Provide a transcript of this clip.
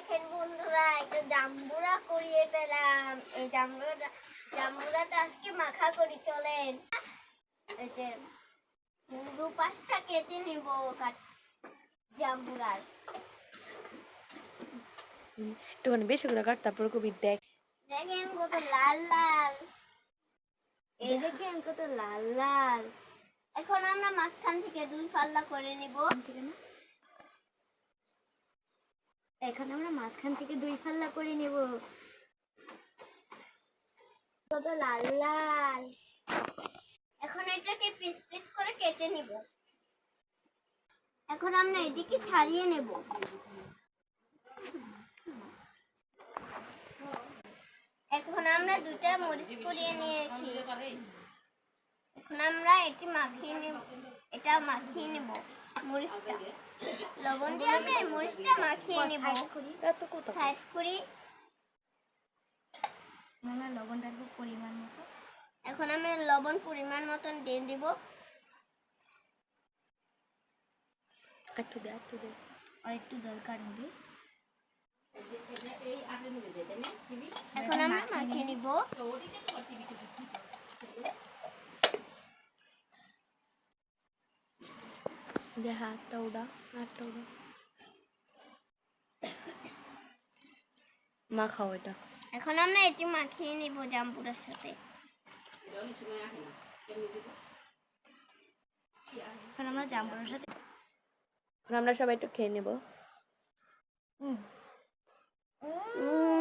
দেখেন বন্ধুরা একটা জাম্বুরা করিয়ে পেলাম এই জাম্বুরাটা জাম্বুরাটা আজকে মাখা করি চলেন। এই যে দু পাঁচটা কেটে নিব জাম্বুরার। একটুখানি বেশি করে কাট তারপর কবি দেখ। দেখেন কত লাল লাল। এই দেখেন কত লাল লাল। এখন আমরা মাঝখান থেকে দুই পাল্লা করে নিব। এখন আমরা মাঝখান থেকে দুই ফাল্লা করে নিব। কত লাল লাল। এখন এটাকে পিস পিস করে কেটে নিব। এখন আমরা এদিকে ছাড়িয়ে নেব। এখন আমরা দুটা মরিচ পুড়িয়ে নিয়েছি। এখন আমরা এটি মাখিয়ে নেব। এটা মাখিয়ে নেব মরিচটা। লবণ দিয়ে আমরা এই মরিচটা মাখিয়ে নেব। সাইড করি। আমরা লবণ রাখব পরিমাণ মতো। এখন আমরা লবণ পরিমাণ মতন দিয়ে দিব একটু দে একটু দে। আর একটু দরকার হবে। এখন আমরা মাখিয়ে নিব। দে হাতটা ওটা হাতটা ওটা মাখাও এটা। এখন আমরা এটি মাখিয়ে নিব জাম্বুরের সাথে। এখন আমরা জাম্বুরের সাথে এখন আমরা সবাই একটু খেয়ে নেব। দারুণ